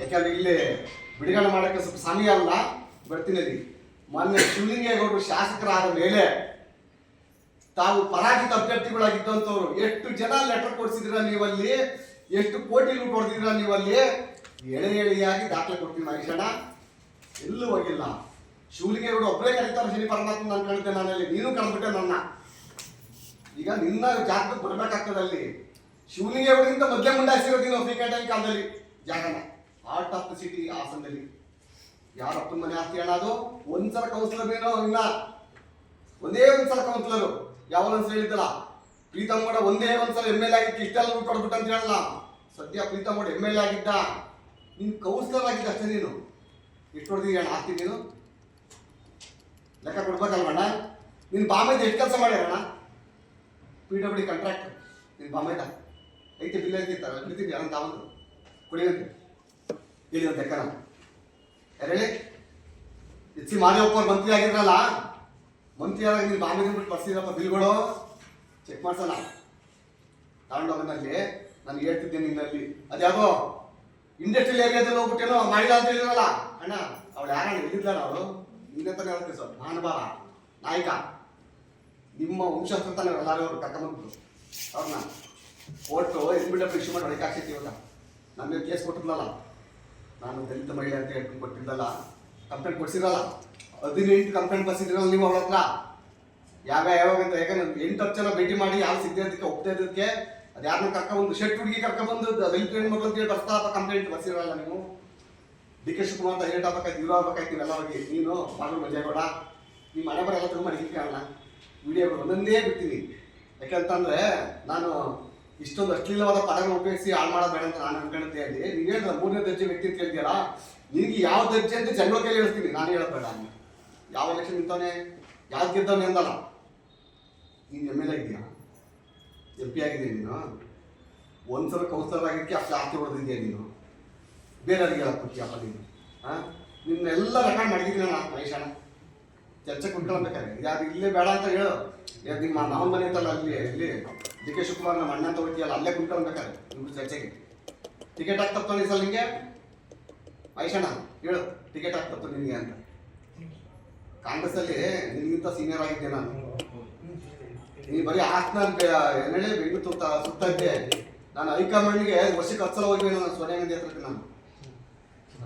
ಯಾಕಂದ್ರೆ ಇಲ್ಲಿ ಬಿಡುಗಡೆ ಮಾಡಕ್ಕೆ ಸ್ವಲ್ಪ ಸಮಯ ಅಲ್ಲ. ಬರ್ತೀನಿ ರೀ ಮೊನ್ನೆ ಶಿವಲಿಂಗೇಗೌಡರು ಶಾಸಕರಾದ ಮೇಲೆ ತಾವು ಪರಾಜಿತ ಅಭ್ಯರ್ಥಿಗಳಾಗಿದ್ದಂಥವ್ರು, ಎಷ್ಟು ಜನ ಲೆಟರ್ ಕೊಡ್ಸಿದ್ರ ನೀವಲ್ಲಿ? ಎಷ್ಟು ಕೋಟಿ ಲೂಟ್ ಹೊಡೆದಿದ್ರ ನೀವಲ್ಲಿ? ಎಳೆ ಎಳೆಯಾಗಿ ದಾಖಲೆ ಕೊಡ್ತೀನಿ ಮಹೇಶಣ್ಣ. ಎಲ್ಲೂ ಹೋಗಿಲ್ಲ. ಶಿವಲಿಂಗೇಗೌಡ ಒಬ್ಬರೇ ಕರೀತಾರೆ ಶನಿ ಪರಮಾತ್ಮ ನಾನು ಕೇಳಿದ್ದೆ ನಾನಲ್ಲಿ. ನೀನು ಕಳ್ಬಿಟ್ಟೆ ನನ್ನ. ಈಗ ನಿನ್ನ ಜಾಗಕ್ಕೆ ಬರ್ಬೇಕಾಗ್ತದೆ ಅಲ್ಲಿ. ಶಿವಲಿಂಗೇಗೌಡರಿಂದ ಮೊದಲೇ ಮುಂಡಾಯಿಸಿರೋದು ನೀನು ಫ್ರೀಕೆಟ್ ಆಗಿ ಕಾಲದಲ್ಲಿ. ಜಾಗನ ಆರ್ಟ್ ಆಫ್ ದ ಸಿಟಿ ಹಾಸನದಲ್ಲಿ. ಯಾರಪ್ಪನ ಮನೆ ಆಸ್ತಿ ಅಣ್ಣ ಅದು? ಒಂದ್ಸಲ ಕೌನ್ಸಿಲರ್ ಏನೋ ಇಲ್ಲ? ಒಂದೇ ಒಂದ್ಸಲ ಕೌನ್ಸಿಲರು ಯಾವ ಒಂದ್ಸಲ ಹೇಳಿದ್ದಲ್ಲ? ಪ್ರೀತಮ್ ಕೂಡ ಒಂದೇ ಒಂದ್ಸಲ ಎಂ ಎಲ್ ಆಗಿತ್ತು ಇಷ್ಟೆಲ್ಲ ಕೊಡ್ಬಿಟ್ಟು ಅಂತ ಹೇಳಲ್ಲ. ಸದ್ಯ ಪ್ರೀತಮ್ ಕೂಡ ಎಂ ಎಲ್ ಆಗಿದ್ದ. ನೀನು ಕೌನ್ಸಿಲರ್ ಆಗಿದ್ದ ಅಷ್ಟೇ ನೀನು. ಎಷ್ಟು ಹೊಡೆದಿದ್ದೀಯ ಅಣ್ಣ, ಆಸ್ತಿ ನೀನು. ಲೆಕ್ಕ ಕೊಡ್ಬೇಕಲ್ವಣ್ಣ? ನೀನು ಬಾಂಬೆದ ಎಷ್ಟು ಕೆಲಸ ಮಾಡ್ಯಾರಣ್ಣ ಪಿ ಡಬ್ಲ್ಯೂ ಕಾಂಟ್ರಾಕ್ಟ್ ನೀನು ಬಾಂಬೆದ ಐತೆ ಬಿಲ್ ಐತಿ ಅಂತ ಅವನು ಕುಡಿಯಂತೆ ಹೇಳಿ ಅಂತ ಲೆಕ್ಕನ ಯಾರು ಹೇಳಿ? ಎಚ್ ಸಿ ಮಾದೇವಪ್ಪ ಅವ್ರು ಮಂತ್ರಿ ಆಗಿದ್ರಲ್ಲ? ಮಂತ್ರಿ ಆದಾಗ ನೀನು ಬಾಂಬೆ ಬಿಟ್ಟು ಬರ್ಸಿದ್ರಪ್ಪ ಬಿಲ್ಗಳು ಚೆಕ್ ಮಾಡ್ಸಲ್ಲ. ತಗೊಂಡೋಗನಲ್ಲಿ ನಾನು ಹೇಳ್ತಿದ್ದೆ ನಿನ್ನಲ್ಲಿ. ಅದ್ಯಾವುದೋ ಇಂಡಸ್ಟ್ರಿಯಲ್ ಏರಿಯಾದಲ್ಲಿ ಹೋಗ್ಬಿಟ್ಟೇನೋ? ಮಾಡಿಲ್ಲ ಅಂತ ಹೇಳಿದ್ರಲ್ಲ? ಅಣ್ಣ, ಅವಳು ಯಾರು ಹೇಳಿದ್ಲಣ್ಣ ಅವಳು? ನಿನ್ನೆ ತಾನೇ ಹೇಳ್ತೀವಿ ಸರ್. ಮಹಾನುಭಾವ ನಾಯಕ. ನಿಮ್ಮ ವಂಶಸ್ತ್ರ ತಾನೇ ಎಲ್ಲರೂ ಅವ್ರು ಕರ್ಕೊಂಡ್ಬಂದ್ರು ಅವ್ರನ್ನ. ಓಟು ಎಸ್ ಬಿಡಪ್ಪ ಇಶ್ಯೂ ಮಾಡಿ ಹೊರಗೆ ಇವಾಗ ಕೇಸ್ ಕೊಟ್ಟಿದ್ಲಲ್ಲ, ನಾನು ದಲಿತ ಮಹಿಳೆ ಅಂತ ಹೇಳ್ಕೊಂಡು ಕೊಟ್ಟಿದ್ದಲ್ಲ ಕಂಪ್ಲೇಂಟ್ ಕೊಡ್ಸಿರಲ್ಲ, ಹದಿನೆಂಟು ಕಂಪ್ಲೇಂಟ್ ಬರ್ಸಿದ್ರಲ್ಲ ನೀವು ಅವ್ರ ಹತ್ರ? ಯಾವ ಯಾವಾಗ ಅಂತ? ಯಾಕಂದ್ರೆ ಎಂಟು ಹತ್ತು ಜನ ಭೇಟಿ ಮಾಡಿ ಯಾವ ಸಿದ್ಧ ಇದಕ್ಕೆ ಒಪ್ಪದೇ ಅದು ಯಾರನ್ನ ಕರ್ಕೊಂಡ್ಬಂದು ಶೆಟ್ ಹುಡುಗಿ ಕರ್ಕೊಂಡ್ಬಂದು ದಲಿತ ಹೆಣ್ಮಕ್ಳು ಅಂತ ಹೇಳಿ ಬರ್ತಾ ಕಂಪ್ಲೇಂಟ್ ಬರ್ಸಿರಲ್ಲ ನೀವು? ಡಿ ಕೆ ಶಿವಕುಮಾರ್ ಅಂತ ಏಟ್ ಆಗ್ಬೇಕಾಯ್ತು ಇವ್ರು ಆಗ್ಬೇಕಾಯ್ತು ಎಲ್ಲವಾಗಿ ಹೋಗಿ ನೀನು ಬಾಗಲು ಮಂಜೇಗೌಡ ನಿಮ್ಮ ಮನೆ ಬರ ಎಲ್ಲ ತುಂಬ ವಿಡಿಯೋ ಕಾರಣ ವಿಡಿಯೋಗಳು ಒಂದೊಂದೇ ಬಿಡ್ತೀನಿ. ಯಾಕೆಂತಂದ್ರೆ ನಾನು ಇಷ್ಟೊಂದು ಅಶ್ಲೀಲವಾದ ಪದಗಳನ್ನು ಉಪಯೋಗಿಸಿ ಹಾಳು ಮಾಡೋದು ಬೇಡ ಅಂತ ನಾನು ಅನ್ಕೊಳ್ತಾ ಹೇಳಿ ನೀನು ಹೇಳಿದ್ರೆ ಮೂರನೇ ದರ್ಜೆ ವ್ಯಕ್ತಿ ಅಂತ ಹೇಳ್ತೀಯಲ್ಲ ನಿನಗೆ ಯಾವ ದರ್ಜೆ ಅಂತ ಜನರ ಕೈಲಿ ಹೇಳ್ತೀನಿ. ನಾನು ಹೇಳಬೇಡ. ಯಾವ ಎಲೆಕ್ಷನ್ ನಿಂತವನೆ? ಯಾವ್ದು ಗೆದ್ದವನೆ ಅಂದಲ್ಲ. ನೀನು ಎಂ ಎಲ್ ಆಗಿದೆಯಾ ಎಂ ಪಿ ನೀನು? ಒಂದ್ಸಲ ಕೌನ್ಸಿಲರ್ ಆಗಿದ್ದಕ್ಕೆ ಅಷ್ಟು ಆಸ್ತಿ ಹೊಡೆದಿದ್ಯಾ ನೀನು? ಬೇರೆಯವ್ರಿಗೆ ಅಡಿಗೆ ಕೊಡ್ತೀಯಪ್ಪ ನೀನು ಹಾಂ ನಿನ್ನೆಲ್ಲ ರೆಕಾರ್ಡ್ ಮಾಡಿದ್ದೀನಿ ನಾನು ಮಹೇಶಣ್ಣ. ಚರ್ಚೆ ಕುಂತ್ಕೊಳ್ಬೇಕಾದ್ರೆ ಯಾರು ಇಲ್ಲೇ ಬೇಡ ಅಂತ ಹೇಳು. ಯಾರು ನಿಮ್ಮ ಮಾವನ ಮನೆ ಅಂತಲ್ಲ ಅಲ್ಲಿ, ಇಲ್ಲಿ ಡಿ ಕೆ ಶಿವಕುಮಾರ್ ನಮ್ಮ ಅಣ್ಣ ತಗೊಳ್ತೀಯಲ್ಲ ಅಲ್ಲೇ ಕುಂತ್ಕೊಳ್ಬೇಕಾದ್ರೆ ನಿಮ್ಗೆ ಚರ್ಚೆಗೆ. ಟಿಕೆಟ್ ಹಾಕ್ತಪ್ಪ ಈ ಸಲ ನಿಂಗೆ? ಐಷಣ ಹೇಳು. ಟಿಕೆಟ್ ಆಗ್ತಪ್ಪ ನಿನಗೆ ಅಂತ. ಕಾಂಗ್ರೆಸ್ಸಲ್ಲಿ ನಿನ್ನಿಂತ ಸೀನಿಯರ್ ಆಗಿದ್ದೆ ನಾನು. ನೀ ಬರೀ ಹಾಸನ ಏನೇಳಿ ಬೆಂಗಳೂರು ಸುತ್ತ ಸುತ್ತ ಇದ್ದೆ. ನಾನು ಹೈಕಮಾಂಡ್ಗೆ ವರ್ಷಕ್ಕೆ ಹತ್ತು ಸಲ ಹೋಗಿ ನಾನು ಸೋನಿಯಾ ಗಾಂಧಿ ಹತ್ರಕ್ಕೆ ನಾನು.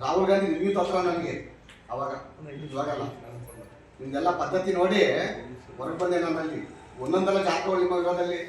ರಾಹುಲ್ ಗಾಂಧಿ ನಿನ್ನಿಂತ ಹತ್ರ ನನಗೆ, ಅವಾಗ. ಇವಾಗಲ್ಲ. ನಿಮ್ದೆಲ್ಲ ಪದ್ಧತಿ ನೋಡಿ ಹೊರಗೆ ಬಂದೆ ನನ್ನಲ್ಲಿ. ಒಂದೊಂದೆಲ್ಲ ಜಾತ್ರೆ ನಿಮ್ಮ ವಿರೋಧದಲ್ಲಿ